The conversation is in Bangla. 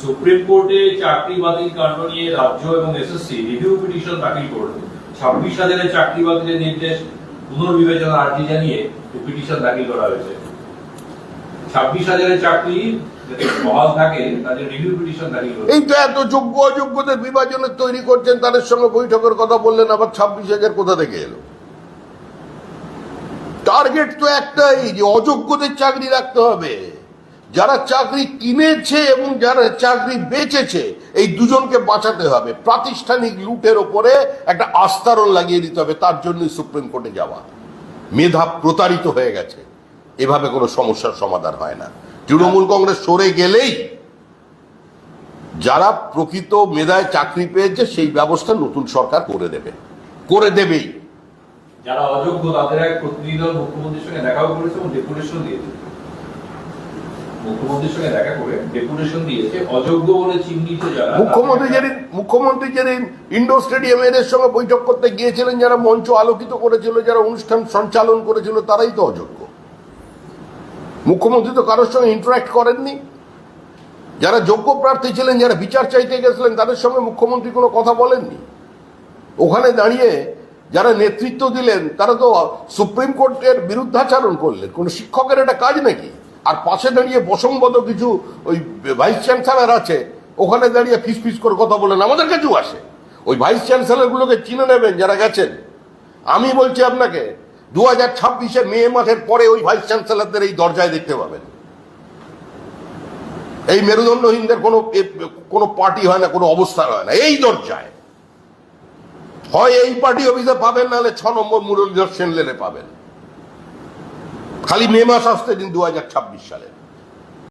সুপ্রিম কোর্টে চাকরি বাতিল কাণ্ড নিয়ে রাজ্য এবং এসএসসি রিভিউ পিটিশন দাখিল করল। ছাব্বিশ হাজারের চাকরি বাতিলের নির্দেশ পুনর্বিবেচনা আর্জি জানিয়ে পিটিশন দাখিল করা হয়েছে। ছাব্বিশ হাজারের চাকরি যাতে বহাল থাকে তাদের রিভিউ পিটিশন দাখিল করা এই তো এত যোগ্য অযোগ্যদের বিভাজনের তৈরি করছেন, তাদের সঙ্গে বৈঠকের কথা বললেন, আবার ছাব্বিশ হাজার কোথা থেকে এলো? টার্গেট তো একটাই, যে অযোগ্যদের চাকরি রাখতে হবে। যারা চাকরি কিনেছে এবং যারা চাকরি বেচেছে, এই দুজনকে বাঁচাতে হবে। প্রাতিষ্ঠানিক লুটের ওপরে একটা আস্তারণ লাগিয়ে দিতে হবে, তার জন্যই সুপ্রিম কোর্টে যাওয়া। মেধা প্রতারিত হয়ে গেছে। এভাবে কোনো সমস্যার সমাধান হয় না। তৃণমূল কংগ্রেস সরে গেলেই যারা প্রকৃত মেধায় চাকরি পেয়েছে, সেই ব্যবস্থা নতুন সরকার করে দেবে। করে দেবেই। যারা অযোগ্য, তাদের এক প্রতিনিধি দল মুখ্যমন্ত্রীর সঙ্গে দেখাও করেছে এবং ডেপুটেশন দিয়েছে। মুখ্যমন্ত্রীর সঙ্গে দেখা করে ডেপুটেশন দিয়েছে। অযোগ্য বলে চিহ্নিত যারা মুখ্যমন্ত্রী যেদিন মুখ্যমন্ত্রী যেদিন ইন্ডোর স্টেডিয়ামে এদের সঙ্গে বৈঠক করতে গিয়েছিলেন যারা মঞ্চ আলোকিত করেছিল যারা অনুষ্ঠান সঞ্চালন করেছিল তারাই তো অযোগ্য। মুখ্যমন্ত্রী তো কারোর সঙ্গে ইন্টারাক্ট করেননি। যারা যোগ্য প্রার্থী ছিলেন যারা বিচার চাইতে গেছিলেন তাদের সঙ্গে মুখ্যমন্ত্রী কোনো কথা বলেননি। ওখানে দাঁড়িয়ে যারা নেতৃত্ব দিলেন তারা তো সুপ্রিম কোর্টের বিরুদ্ধাচারণ করলেন। কোনো শিক্ষকের এটা কাজ নাকি? আর পাশে দাঁড়িয়ে বসংবদ কিছু ওই ভাইস চ্যান্সেলার আছে, ওখানে দাঁড়িয়ে ফিস ফিস করে কথা বলেন, আমাদের কাছেও আসে। ওই ভাইস চ্যান্সেলারগুলোকে চিনে নেবেন যারা গেছেন। আমি বলছি আপনাকে দু হাজার ছাব্বিশে মে মাসের পরে ওই ভাইস চ্যান্সেলারদের এই দরজায় দেখতে পাবেন। এই মেরুদণ্ডহীনদের কোনো কোনো পার্টি হয় না, কোনো অবস্থা হয় না, এই দরজায়। হয় এই পার্টি অফিসে পাবেন, নাহলে ছ নম্বর মুরলীধর সেন লেনে পাবেন। খালি মে মাস আসতে দিন দু হাজার ছাব্বিশ সালে